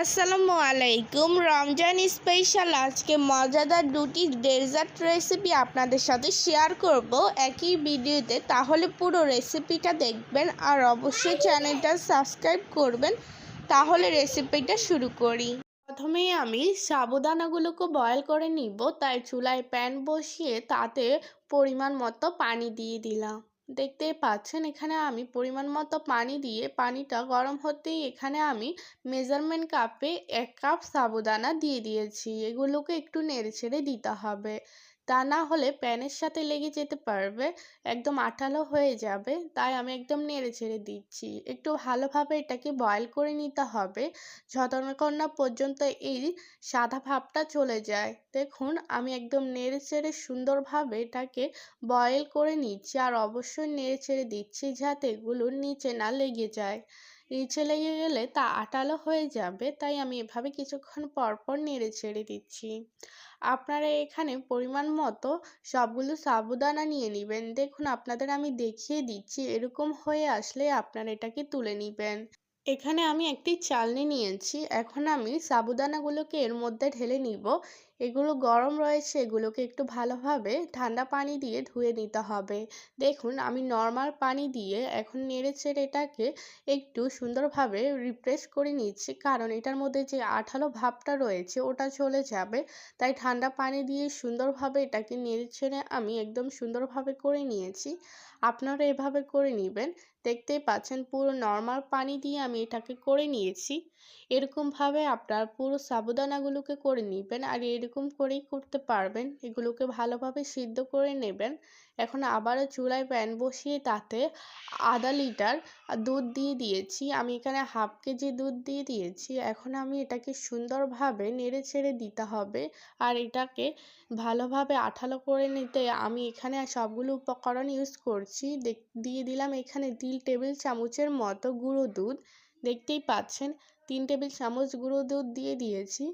আসসালামু আলাইকুম। রমজান স্পেশাল আজকে মজাদার দুটি ডেজার্ট রেসিপি আপনাদের সাথে শেয়ার করব। একই ভিডিওতে তাহলে পুরো রেসিপিটা দেখবেন আর অবশ্যই চ্যানেলটা সাবস্ক্রাইব করবেন। তাহলে রেসিপিটা শুরু করি। প্রথমেই আমি সাবুদানাগুলোকে বয়েল করে নিব, তাই চুলায় প্যান বসিয়ে তাতে পরিমাণ মতো পানি দিয়ে দিলাম। দেখতেই পাচ্ছেন, এখানে আমি পরিমাণ মতো পানি দিয়ে পানিটা গরম হতেই এখানে আমি মেজারমেন্ট কাপে এক কাপ সাবুদানা দিয়ে দিয়েছি। এগুলোকে একটু নেড়ে ছেড়ে দিতে হবে। তা না হলে প্যানের সাথে লেগে যেতে পারবে, একদম আঠালো হয়ে যাবে। তাই আমি একদম নেড়ে ছেড়ে দিচ্ছি। একটু ভালোভাবে এটাকে বয়েল করে নিতে হবে। যতক্ষণ না পর্যন্ত এই সাদা ভাবটা চলে যায়। দেখুন, আমি একদম নেড়ে চেড়ে সুন্দরভাবে এটাকে বয়েল করে নিচ্ছি আর অবশ্যই নেড়ে ছেড়ে দিচ্ছি যাতে এগুলো নিচে না লেগে যায়। লেগে গেলে তা আটালো হয়ে যাবে, তাই আমি এভাবে কিছুক্ষণ পর পর নেড়ে ছেড়ে দিচ্ছি। আপনারা এখানে পরিমাণ মতো সবগুলো সাবুদানা নিয়ে নেবেন। দেখুন, আপনাদের আমি দেখিয়ে দিচ্ছি, এরকম হয়ে আসলে আপনারা এটাকে তুলে নেবেন। এখানে আমি একটি চালনি নিয়েছি, এখন আমি সাবুদানাগুলোকে এর মধ্যে ঢেলে নিব। এগুলো গরম রয়েছে, এগুলোকে একটু ভালোভাবে ঠান্ডা পানি দিয়ে ধুয়ে নিতে হবে। দেখুন, আমি নর্মাল পানি দিয়ে এখন নেড়ে চেড়ে এটাকে একটু সুন্দরভাবে রিফ্রেশ করে নিচ্ছি। কারণ এটার মধ্যে যে আঠালো ভাবটা রয়েছে, ওটা চলে যাবে। তাই ঠান্ডা পানি দিয়ে সুন্দরভাবে এটাকে নেড়ে ছেড়ে আমি একদম সুন্দরভাবে করে নিয়েছি। আপনারা এভাবে করে নেবেন। দেখতেই পাচ্ছেন, পুরো নর্মাল পানি দিয়ে আমি এটাকে করে নিয়েছি। এরকমভাবে আপনার পুরো সাবুদানাগুলোকে করে নেবেন আর এরকম করেই করতে পারবেন। এগুলোকে ভালোভাবে সিদ্ধ করে নেবেন। এখন আবারও চুলায় প্যান বসিয়ে তাতে আধা লিটার দুধ দিয়ে দিয়েছি। আমি এখানে হাফ কেজি দুধ দিয়ে দিয়েছি। এখন আমি এটাকে সুন্দরভাবে নেড়ে ছেড়ে দিতে হবে। আর এটাকে ভালোভাবে আঠালো করে নিতে আমি এখানে সবগুলো উপকরণ ইউজ করছি। দিয়ে দিলাম এখানে তিন টেবিল চামচের মতো গুঁড়ো দুধ। দেখতেই পাচ্ছেন তিন টেবিল চামচ গুঁড়ো দুধ দিয়ে দিয়েছি।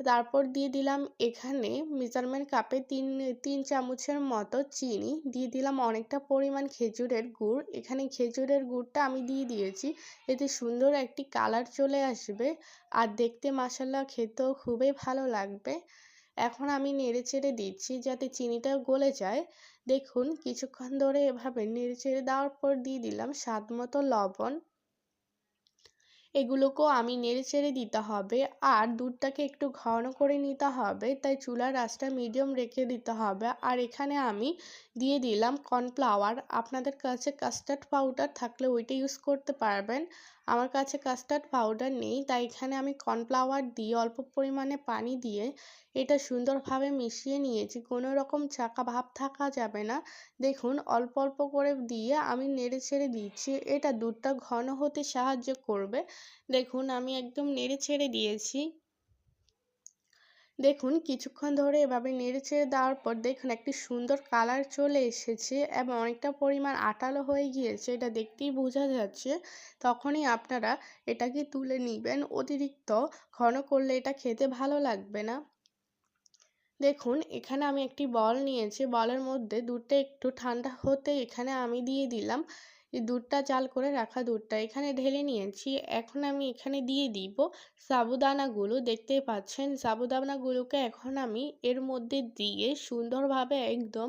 তারপর দিয়ে দিলাম এখানে মেজারমেন্ট কাপে তিন তিন চামচের মতো চিনি। দিয়ে দিলাম অনেকটা পরিমাণ খেজুরের গুড়। এখানে খেজুরের গুড়টা আমি দিয়ে দিয়েছি। এতে সুন্দর একটি কালার চলে আসবে আর দেখতে মাসাল্লা খেতেও খুবই ভালো লাগবে। এখন আমি নেড়ে চেড়ে দিচ্ছি যাতে চিনিটা গলে যায়। দেখুন কিছুক্ষণ ধরে এভাবে নেড়ে চেড়ে দেওয়ার পর দিয়ে দিলাম স্বাদ মতো লবণ। এগুলোকেও আমি নেড়ে চেড়ে দিতে হবে। আর দুধটাকে একটু ঘন করে নিতে হবে, তাই চুলার আঁচটা মিডিয়াম রেখে দিতে হবে। আর এখানে আমি দিয়ে দিলাম কর্নফ্লাওয়ার আপনাদের কাছে কাস্টার্ড পাউডার থাকলে ওইটা ইউজ করতে পারবেন। আমার কাছে কাস্টার্ড পাউডার নেই, তাই এখানে আমি কর্নফ্লাওয়ার দিয়ে অল্প পরিমাণে পানি দিয়ে এটা সুন্দরভাবে মিশিয়ে নিয়েছি। কোনো রকম চাকা ভাব থাকা যাবে না। দেখুন, অল্প অল্প করে দিয়ে আমি নেড়ে ছেড়ে দিচ্ছি। এটা দুধটা ঘন হতে সাহায্য করবে। দেখুন, আমি একদম নেড়ে ছেড়ে দিয়েছি। দেখুন, কিছুক্ষণ ধরে এভাবে নেড়ে ছেড়ে দেওয়ার পর দেখুন একটি সুন্দর কালার চলে এসেছে এবং অনেকটা পরিমাণ আটালো হয়ে গিয়েছে, এটা দেখতেই বোঝা যাচ্ছে। তখনই আপনারা এটাকে তুলে নেবেন। অতিরিক্ত ঘন করলে এটা খেতে ভালো লাগবে না। দেখুন, এখানে আমি একটি বল নিয়েছি। বলের মধ্যে দুধটা একটু ঠান্ডা হতে এখানে আমি দিয়ে দিলাম। দুধটা চাল করে রাখা দুধটা এখানে ঢেলে নিয়েছি। এখন আমি এখানে দিয়ে দিব সাবুদানাগুলো। দেখতেই পাচ্ছেন, সাবুদানাগুলোকে এখন আমি এর মধ্যে দিয়ে সুন্দরভাবে একদম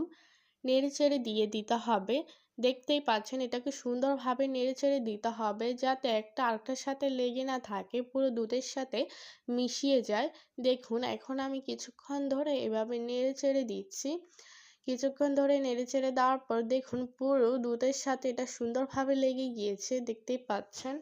নেড়ে চেড়ে দিয়ে দিতে হবে। দেখতেই পাচ্ছেন, এটাকে সুন্দরভাবে নেড়ে চেড়ে দিতে হবে যাতে একটা আরেকটার সাথে লেগে না থাকে, পুরো দুধের সাথে মিশিয়ে যায়। দেখুন, এখন আমি কিছুক্ষণ ধরে এভাবে নেড়ে চেড়ে দিচ্ছি। কিছুক্ষণ ধরে নেড়ে নেড়েচেড়ে দেওয়ার পর দেখুন পুরো দুধের সাথে এটা সুন্দরভাবে লেগে গিয়েছে, দেখতেই পাচ্ছেন।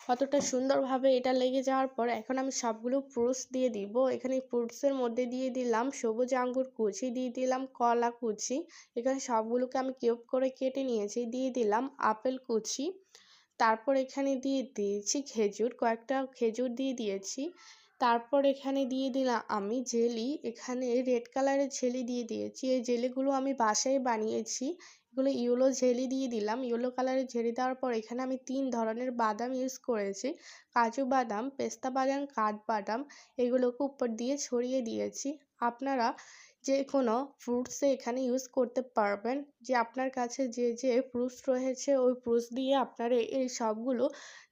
কতটা সুন্দরভাবে এটা লেগে যাওয়ার পর এখন আমি সবগুলো ফ্রুটস দিয়ে দিব। এখানে ফ্রুটসের মধ্যে দিয়ে দিলাম সবুজ আঙ্গুর কুচি, দিয়ে দিলাম কলা কুচি। এখানে সবগুলোকে আমি কিউব করে কেটে নিয়েছি, দিয়ে দিলাম আপেল কুচি। তারপর এখানে দিয়ে দিয়েছি খেজুর, কয়েকটা খেজুর দিয়ে দিয়েছি। তারপর এখানে দিয়ে দিলাম আমি জেলি। এখানে রেড কালারের জেলি দিয়ে দিয়েছি। এই জেলিগুলো আমি বাসায় বানিয়েছি। এগুলো ইয়েলো জেলি দিয়ে দিলাম। ইয়েলো কালারের জেলি দেওয়ার পর এখানে আমি তিন ধরনের বাদাম ইউজ করেছি। কাজু বাদাম, পেস্তা বাদাম, কাঠ বাদাম, এগুলোকে উপর দিয়ে ছড়িয়ে দিয়েছি। আপনারা যে কোনো ফ্রুটসে এখানে ইউজ করতে পারবেন। যে আপনার কাছে যে যে ফ্রুটস রয়েছে, ওই ফ্রুটস দিয়ে আপনারা এই সবগুলো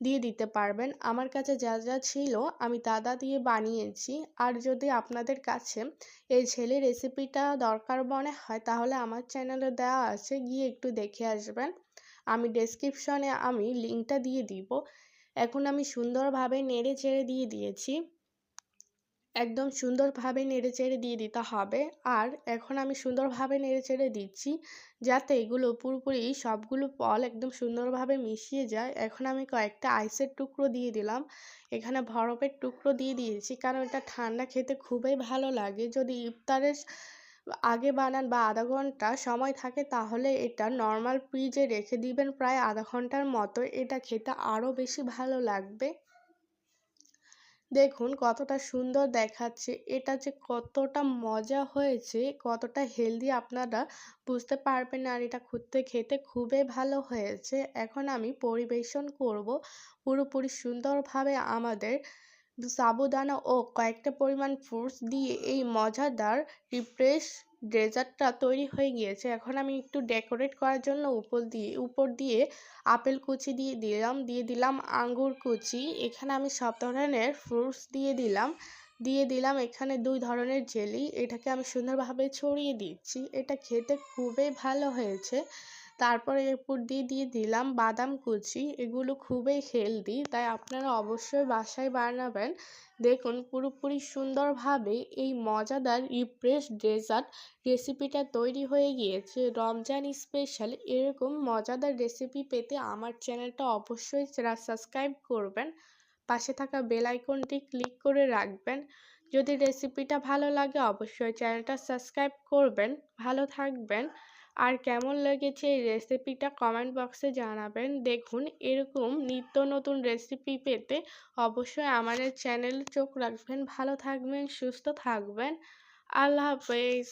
দিয়ে দিতে পারবেন। আমার কাছে যা যা ছিল আমি দাদা দিয়ে বানিয়েছি। আর যদি আপনাদের কাছে এই ছেলে রেসিপিটা দরকার মনে হয়, তাহলে আমার চ্যানেলে দেওয়া আছে, গিয়ে একটু দেখে আসবেন। আমি ডেসক্রিপশনে আমি লিঙ্কটা দিয়ে দিব। এখন আমি সুন্দরভাবে নেড়ে চেড়ে দিয়ে দিয়েছি। একদম সুন্দরভাবে নেড়েচেড়ে দিয়ে দিতে হবে। আর এখন আমি সুন্দরভাবে নেড়েচেড়ে দিচ্ছি যাতে এগুলো পুরোপুরি সবগুলো ফল একদম সুন্দরভাবে মিশিয়ে যায়। এখন আমি কয়েকটা আইসের টুকরো দিয়ে দিলাম। এখানে বরফের টুকরো দিয়ে দিয়েছি কারণ এটা ঠান্ডা খেতে খুবই ভালো লাগে। যদি ইফতারের আগে বানান বা আধা ঘণ্টা সময় থাকে তাহলে এটা নর্মাল ফ্রিজে রেখে দিবেন প্রায় আধা ঘণ্টার মতো। এটা খেতে আরও বেশি ভালো লাগবে। দেখুন কতটা সুন্দর দেখাচ্ছে। এটা যে কতটা মজা হয়েছে, কতটা হেলদি আপনারা বুঝতে পারবেন আর এটা খুঁজতে খেতে খুবই ভালো হয়েছে। এখন আমি পরিবেশন করব পুরোপুরি সুন্দরভাবে আমাদের সাবুদানা ও কয়েকটা পরিমাণ ফ্রুটস দিয়ে এই মজাদার রিফ্রেশ ডেজার্টটা তৈরি হয়ে গিয়েছে। এখন আমি একটু ডেকোরেট করার জন্য উপর দিয়ে উপর দিয়ে আপেল কুচি দিয়ে দিলাম দিয়ে দিলাম আঙ্গুর কুচি। এখানে আমি সব ধরনের ফ্রুটস দিয়ে দিলাম। দিয়ে দিলাম এখানে দুই ধরনের জেলি এটাকে আমি সুন্দরভাবে ছড়িয়ে দিচ্ছি। এটা খেতে খুবই ভালো হয়েছে। তারপরে এরপর দিয়ে দিয়ে দিলাম বাদাম কুচি। এগুলো খুবই হেলদি তাই আপনারা অবশ্যই বাসায় বানাবেন। দেখুন পুরোপুরি সুন্দরভাবে এই মজাদার রিফ্রেশ ডেজার্ট রেসিপিটা তৈরি হয়ে গিয়েছে। রমজান স্পেশাল এরকম মজাদার রেসিপি পেতে আমার চ্যানেলটা অবশ্যই সাবস্ক্রাইব করবেন। পাশে থাকা বেল আইকনটি ক্লিক করে রাখবেন। যদি রেসিপিটা ভালো লাগে অবশ্যই চ্যানেলটা সাবস্ক্রাইব করবেন। ভালো থাকবেন। আর কেমন লেগেছে এই রেসিপিটা কমেন্ট বক্সে জানাবেন। দেখুন, এরকম নিত্য নতুন রেসিপি পেতে অবশ্যই আমাদের চ্যানেলে চোখ রাখবেন। ভালো থাকবেন, সুস্থ থাকবেন। আল্লাহ হাফেজ।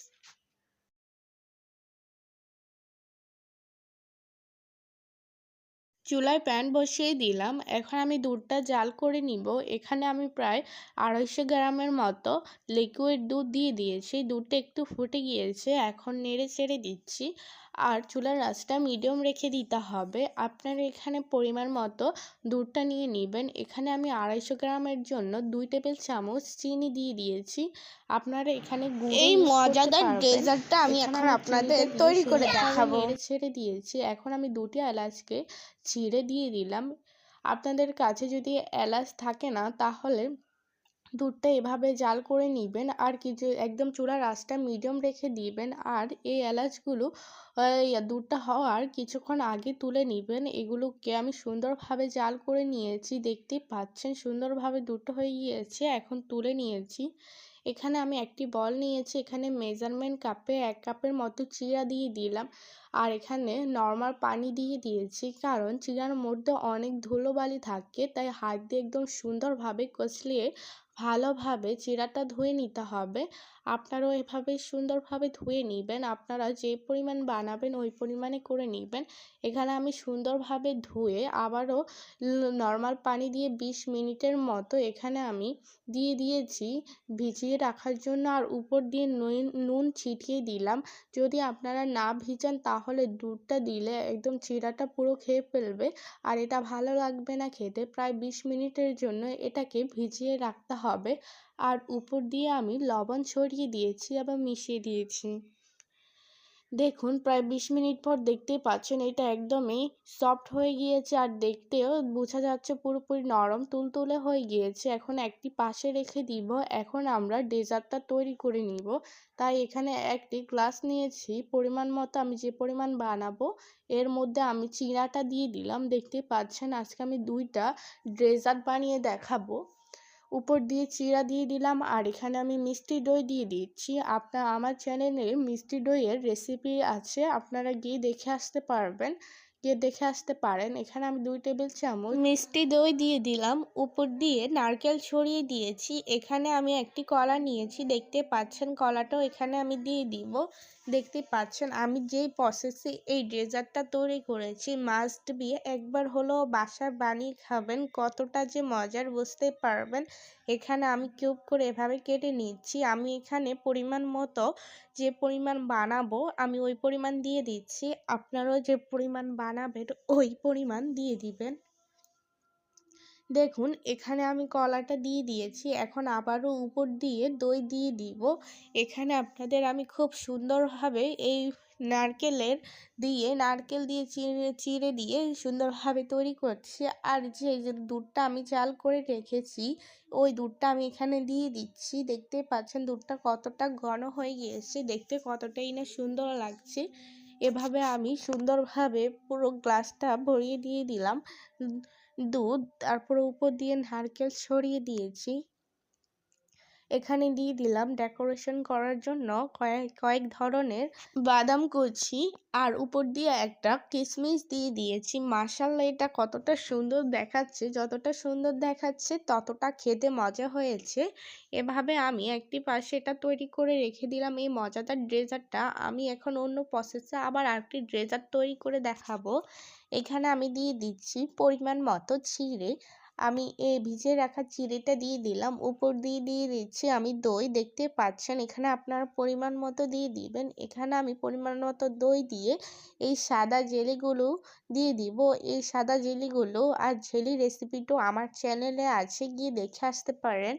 চুলায় প্যান বসিয়ে দিলাম। এখন আমি দুধটা জাল করে নিব। এখানে আমি প্রায় আড়াইশো গ্রামের মতো লিকুইড দুধ দিয়ে দিয়েছি। দুধটা একটু ফুটে গিয়েছে। এখন নেড়ে চেড়ে দিচ্ছি। আর চুলার আঁচটা মিডিয়াম রেখে দিতে হবে। আপনারা এখানে পরিমাণ মতো দুধটা নিয়ে নেবেন। এখানে আমি আড়াইশো গ্রামের জন্য দুই টেবিল চামচ চিনি দিয়ে দিয়েছি। আপনারা এখানে এই মজাদার ডেজার্টটা আমি এখন আপনাদের তৈরি করে দেখাবো। ছেড়ে দিয়েছি। এখন আমি দুটি এলাচকে চিড়ে দিয়ে দিলাম। আপনাদের কাছে যদি এলাচ থাকে না তাহলে দুধটা এভাবে জাল করে নেবেন আর কিছু একদম চুলার আঁচটা মিডিয়াম রেখে দিবেন আর এই এলাচগুলো দুধটা হওয়ার কিছুক্ষণ আগে তুলে নেবেন। এগুলোকে আমি সুন্দরভাবে জাল করে নিয়েছি, দেখতেই পাচ্ছেন সুন্দরভাবে দুধটা হয়ে গিয়েছে, এখন তুলে নিয়েছি। এখানে আমি একটি বল নিয়েছি, এখানে মেজারমেন্ট কাপে এক কাপের মতো চিরা দিয়ে দিলাম আর এখানে নর্মাল পানি দিয়ে দিয়েছি, কারণ চিরার মধ্যে অনেক ধুলোবালি থাকে, তাই হাত দিয়ে একদম সুন্দরভাবে কচলিয়ে ভালোভাবে চিরাটা ধুয়ে নিতে হবে। আপনারাও এভাবে সুন্দরভাবে ধুয়ে নেবেন। আপনারা যে পরিমাণ বানাবেন ওই পরিমাণে করে নেবেন। এখানে আমি সুন্দরভাবে ধুয়ে আবারও নর্মাল পানি দিয়ে বিশ মিনিটের মতো এখানে আমি দিয়ে দিয়েছি। ভিজিয়ে রাখার জন্য আর উপর দিয়ে নুন ছিটিয়ে দিলাম। যদি আপনারা না ভিজান তাহলে দুধটা দিলে একদম চিরাটা পুরো খেয়ে ফেলবে। আর এটা ভালো লাগবে না খেতে। প্রায় বিশ মিনিটের জন্য এটাকে ভিজিয়ে রাখতে হবে। আর উপর দিয়ে আমি লবণ ছড়িয়ে দিয়েছি, আবার মিশিয়ে দিয়েছি। দেখুন, প্রায় বিশ মিনিট পর দেখতেই পাচ্ছেন, এটা একদমই সফট হয়ে গিয়েছে আর দেখতেও বোঝা যাচ্ছে পুরোপুরি নরম, তুলতুলে হয়ে গিয়েছে। এখন একটি পাশে রেখে দিব, এখন আমরা ডেজার্টটা তৈরি করে নিব। তাই এখানে একটি গ্লাস নিয়েছি, পরিমাণ মতো আমি যে পরিমাণ বানাবো, এর মধ্যে আমি চিনাটা দিয়ে দিলাম। দেখতে পাচ্ছেন, আজকে আমি দুইটা ডেজার্ট বানিয়ে দেখাবো। উপর দিয়ে চিরা দিয়ে দিলাম, আর এখানে আমি মিষ্টি দই দিয়ে দিচ্ছি। আপনার আমার চ্যানেলে মিষ্টি দইয়ের রেসিপি আছে, আপনারা গিয়ে দেখে আসতে পারবেন। গিয়ে দেখে আসতে পারেন। এখানে আমি দুই টেবিল চামচ মিষ্টি দই দিয়ে দিলাম। উপর দিয়ে নারকেল ছড়িয়ে দিয়েছি। এখানে আমি একটি কলা নিয়েছি। দেখতে পাচ্ছেন কলাটাও এখানে আমি দিয়ে দিব। দেখতে পাচ্ছেন, আমি যেই প্রসেসে এই ডেজার্টটা তৈরি করেছি মাস্ট বি একবার হলেও বাসায় বানিয়ে খাবেন। কতটা যে মজার বুঝতে পারবেন। এখানে আমি কিউব করে এভাবে কেটে নিচ্ছি। আমি এখানে পরিমাণ মতো যে পরিমাণ বানাবো, আমি ওই পরিমাণ দিয়ে দিচ্ছি। আপনারাও যে পরিমাণ বানাবেন, ওই পরিমাণ দিয়ে দিবেন। দেখুন, এখানে আমি কলাটা দিয়ে দিয়েছি। এখন আবারও উপর দিয়ে দই দিয়ে দিব। এখানে আপনাদের আমি খুব সুন্দরভাবে এই নারকেলের দিয়ে, নারকেল দিয়ে চিড়ে চিড়ে দিয়ে সুন্দরভাবে তৈরি করছি। আর যে যে দুধটা আমি চাল করে রেখেছি, ওই দুধটা আমি এখানে দিয়ে দিচ্ছি। দেখতে পাচ্ছেন দুধটা কতটা ঘন হয়ে গিয়েছে। দেখতে কতটাই না সুন্দর লাগছে। এভাবে আমি সুন্দরভাবে পুরো গ্লাসটা ভরিয়ে দিয়ে দিলাম। দুধ, তারপরে উপর দিয়ে নারকেল ছড়িয়ে দিয়েছি। এখানে দিয়ে দিলাম ডেকোরেশন করার জন্য কয়েক কয়েক ধরনের বাদাম কুচি আর উপর দিয়ে একটা কিশমিশ দিয়ে দিয়েছি। মাসাল্লা এটা কতটা সুন্দর দেখাচ্ছে। যতটা সুন্দর দেখাচ্ছে, ততটা খেতে মজা হয়েছে। এভাবে আমি একটি পাশে এটা তৈরি করে রেখে দিলাম এই মজাদার ড্রেজারটা আমি এখন অন্য প্রসেসে আবার আরেকটি ড্রেজার তৈরি করে দেখাবো। এখানে আমি দিয়ে দিচ্ছি পরিমাণ মতো চিড়ে। আমি এই ভিজে রাখা চিড়েটা দিয়ে দিলাম। উপর দিয়ে দিয়ে দিচ্ছি। আমি দই দেখতে পাচ্ছেন, এখানে আপনার পরিমাণ মতো দিয়ে দিবেন। এখানে আমি পরিমাণ মতো দই দিয়ে এই সাদা জেলিগুলো দিয়ে দিব। এই সাদা জেলিগুলো আর জেলি রেসিপিটাও আমার চ্যানেলে আছে, গিয়ে দেখে আসতে পারেন।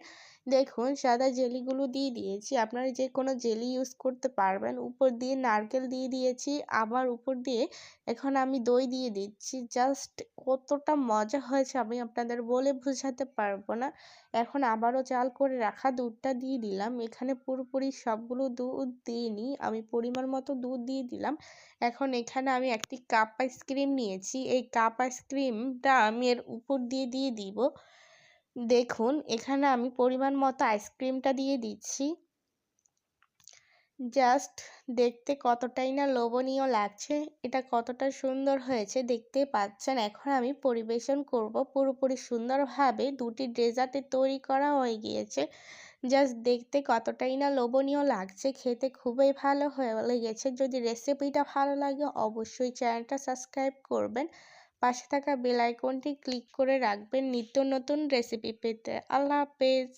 দেখুন, সাদা জেলিগুলো দিয়ে দিয়েছি। আপনারা যে কোনো জেলি ইউজ করতে পারবেন। উপর দিয়ে নারকেল দিয়ে দিয়েছি। আবার উপর দিয়ে এখন আমি দই দিয়ে দিচ্ছি। জাস্ট কতটা মজা হয়েছে আমি আপনাদের বলে বোঝাতে পারব না। এখন আবারও চাল করে রাখা দুধটা দিয়ে দিলাম। এখানে পুরোপুরি সবগুলো দুধ দিইনি আমি পরিমাণ মতো দুধ দিয়ে দিলাম। এখন এখানে আমি একটি কাপ আইসক্রিম নিয়েছি। এই কাপ আইসক্রিমটা আমি এর উপর দিয়ে দিয়ে দিব। দেখুন, এখানে আমি পরিমাণ মতো আইসক্রিমটা দিয়ে দিচ্ছি। জাস্ট দেখতে কতটাই না লোভনীয় লাগছে, এটা কতটা সুন্দর হয়েছে দেখতে পাচ্ছেন। এখন আমি পরিবেশন করব পুরোপুরি সুন্দরভাবে। দুটি ডেজার্টে তৈরি করা হয়ে গিয়েছে। জাস্ট দেখতে কতটাই না লোভনীয় লাগছে, খেতে খুবই ভালো হয়ে লেগেছে। যদি রেসিপিটা ভালো লাগে, অবশ্যই চ্যানেলটা সাবস্ক্রাইব করবেন। পাশে থাকা বেল আইকনটি ক্লিক করে রাখবেন নিত্য নতুন রেসিপি পেতে। আল্লাহ হাফেজ।